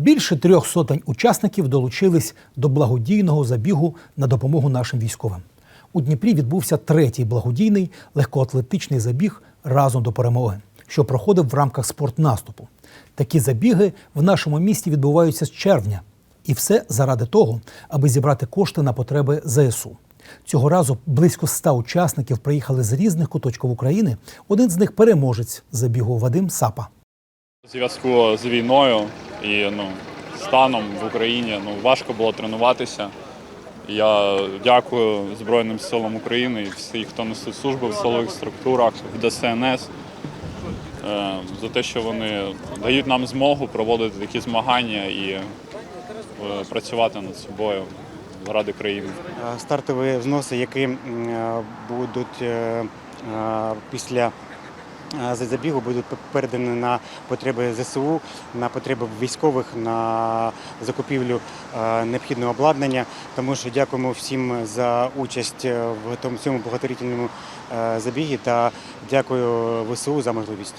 Більше трьох сотень учасників долучились до благодійного забігу на допомогу нашим військовим. У Дніпрі відбувся третій благодійний легкоатлетичний забіг разом до перемоги, що проходив в рамках спортнаступу. Такі забіги в нашому місті відбуваються з червня, і все заради того, аби зібрати кошти на потреби ЗСУ. Цього разу близько ста учасників приїхали з різних куточків України. Один з них переможець забігу Вадим Сапа. У зв'язку з війною і ну, станом в Україні ну, важко було тренуватися. Я дякую Збройним силам України і всім, хто несуть службу в силових структурах, в ДСНС, е, за те, що вони дають нам змогу проводити такі змагання і е, працювати над собою заради країни. Е, Стартові взноси, які будуть після е, забігу, будуть передані на потреби ЗСУ, на потреби військових, на закупівлю е, необхідного обладнання. Тому що дякуємо всім за участь в цьому благотворительному е, забігі та дякую ВСУ за можливість.